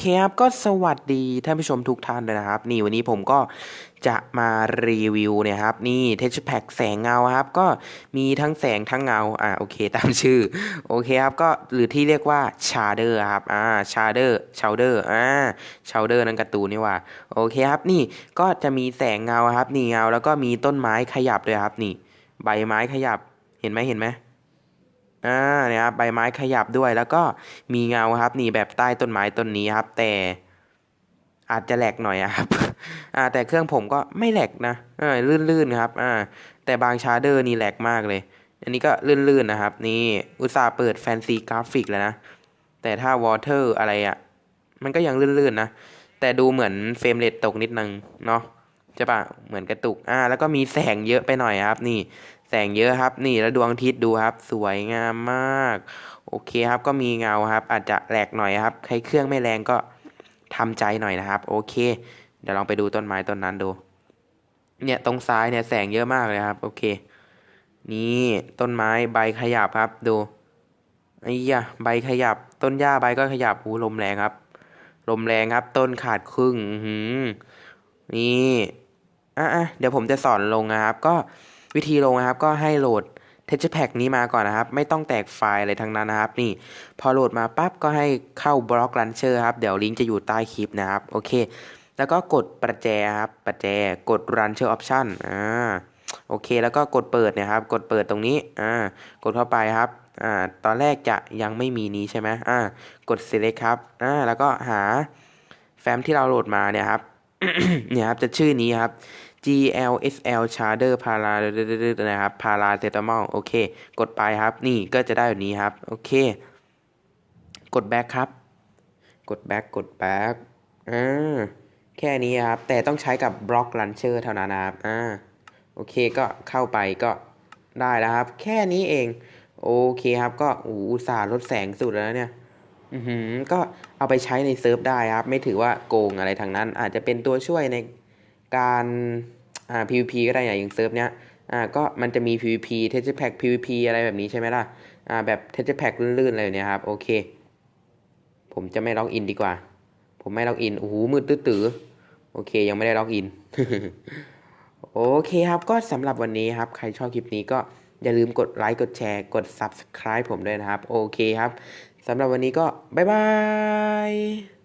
เคครับก็สวัสดีท่านผู้ชมทุกท่านเลยนะครับ นี่วันนี้ผมก็จะมารีวิวเนี่ยครับ นี่เทชแพ็กแสงเงาครับ ก็มีทั้งแสงทั้งเงาอ่าโอเคตามชื่อ โอเคครับก็หรือที่เรียกว่าชาเดอร์ครับอ่าชาเดอร์ชาเดอร์อ่าชาเดอร์นั่นการ์ตูนนี่ว่าโอเคครับนี่ก็จะมีแสงเงาครับ นี่เงาแล้วก็มีต้นไม้ขยับด้วยครับ นี่ ใบไม้ขยับเห็นไหมเห็นไหม อ่าเนี่ยครับใบไม้ขยับด้วยแล้วก็มีเงาครับนี่แบบใต้ต้นไม้ต้นนี้ครับ แต่อาจจะแหลกหน่อยครับ อ่า แต่เครื่องผมก็ไม่แหลกนะอ่าลื่นๆครับ อ่า แต่บางชาร์เดอร์นี่แหลกมากเลย อันนี้ก็ลื่นๆนะครับ นี่อุตส่าห์เปิดแฟนซีกราฟิกแล้วนะ แต่ถ้าวอเตอร์อะไรอะมันก็ยังลื่นๆนะ แต่ดูเหมือนเฟรมเรทตกนิดนึงเนาะใช่ปะเหมือนกระตุก อ่า แล้วก็มีแสงเยอะไปหน่อยครับ นี่ แสงเยอะครับ นี่แล้วดวงอาทิตย์ดูครับ สวยงามมาก โอเคครับก็มีเงาครับ อาจจะแหลกหน่อยครับ ใครเครื่องไม่แรงก็ทำใจหน่อยนะครับ โอเค เดี๋ยวลองไปดูต้นไม้ต้นนั้นดู เนี่ยตรงซ้ายเนี่ยแสงเยอะมากเลยครับ โอเค นี่ต้นไม้ใบขยับครับดูไอ้ยะใบขยับ ต้นหญ้าใบก็ขยับหูลมแรงครับ ลมแรงครับ ต้นขาดครึ่งหือนี่อะเดี๋ยวผมจะสอนลงนะครับ ก็ วิธีลงนะครับก็ให้โหลด Texture Pack นี้มาก่อนนะครับ ไม่ต้องแตกไฟล์อะไรทั้งนั้นนะครับ นี่พอโหลดมาปั๊บก็ให้เข้าบล็อก Launcher ครับ เดี๋ยวลิงก์จะอยู่ใต้คลิปนะครับ โอเค แล้วก็กดประแจครับประแจกด Launcher Option อ่าโอเค แล้วก็กดเปิดนี่ยครับ กดเปิดตรงนี้อ่ากดเข้าไปครับอ่าตอนแรกจะยังไม่มีนี้ใช่ไหมอ่ากด select ครับอ่าแล้วก็หาแฟ้มที่เราโหลดมาเนี่ยครับเนี่ยครับจะชื่อนี้ครับ GLSL Charger Para นะครับ Paracetamol โอเค กดไปครับ นี่ก็จะได้แบบนี้ครับ โอเค กด back ครับ กด back กด back อ่า แค่นี้ครับ แต่ต้องใช้กับบล็อก Launcher เท่านั้นนะครับ อ่า โอเค ก็เข้าไปก็ได้แล้วครับ แค่นี้เอง โอเคครับ ก็อูอุตส่าห์ลดแสงสุดแล้วเนี่ยอือหือก็เอาไปใช้ในเซิร์ฟได้ครับ ไม่ถือว่าโกงอะไรทางนั้น อาจจะเป็นตัวช่วยใน การอ่า PVP ก็ได้อย่างเซิร์ฟเนี้ยอ่าก็มันจะมี PVP Texture Pack PVP อะไรแบบนี้ใช่ไหมล่ะอ่าแบบ Texture Pack ลื่นๆอะไรเนี้ยครับโอเค ผมจะไม่ล็อกอินดีกว่า ผมไม่ล็อกอินโอ้โหมืดตื้อโอเค ยังไม่ได้ล็อกอินโอเคครับก็สำหรับวันนี้ครับ ใครชอบคลิปนี้ก็อย่าลืมกดไลค์กดแชร์กด Subscribe ผมด้วยนะครับ โอเคครับสำหรับวันนี้ก็ บ๊ายบาย